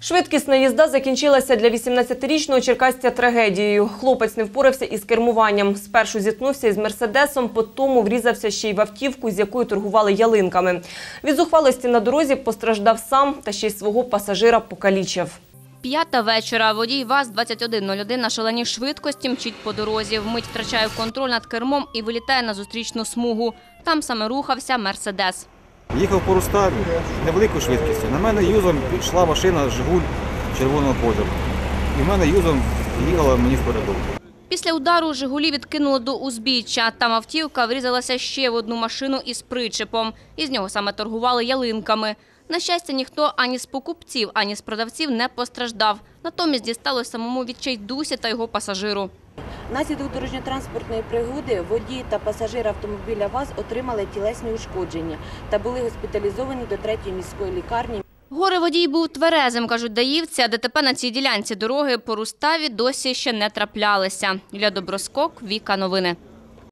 Швидкісна їзда закінчилася для 18-річного черкасця трагедією. Хлопець не впорався із кермуванням. Спершу зіткнувся із «Мерседесом», потім врізався ще й в автівку, з якою торгували ялинками. Від зухвалості на дорозі постраждав сам та ще й свого пасажира покалічив. П'ята вечора. Водій ВАЗ-2101 на шаленій швидкості мчить по дорозі. Вмить втрачає контроль над кермом і вилітає на зустрічну смугу. Там саме рухався «Мерседес». Їхав по Руставі невеликою швидкістю. На мене юзом йшла машина Жигуль червоного кольору. І в мене юзом їхала мені впереду. Після удару «Жигулі» відкинуло до узбіччя. Там автівка врізалася ще в одну машину із причепом. Із нього саме торгували ялинками. На щастя, ніхто ані з покупців, ані з продавців не постраждав. Натомість дісталось самому відчайдусі та його пасажиру. Внаслідок дорожньо-транспортної пригоди водій та пасажир автомобіля ВАЗ отримали тілесні ушкодження та були госпіталізовані до третьої міської лікарні. Горе водій був тверезим, кажуть даївці, а ДТП на цій ділянці дороги по Руставі досі ще не траплялися. Для Доброскок, Віка Новини.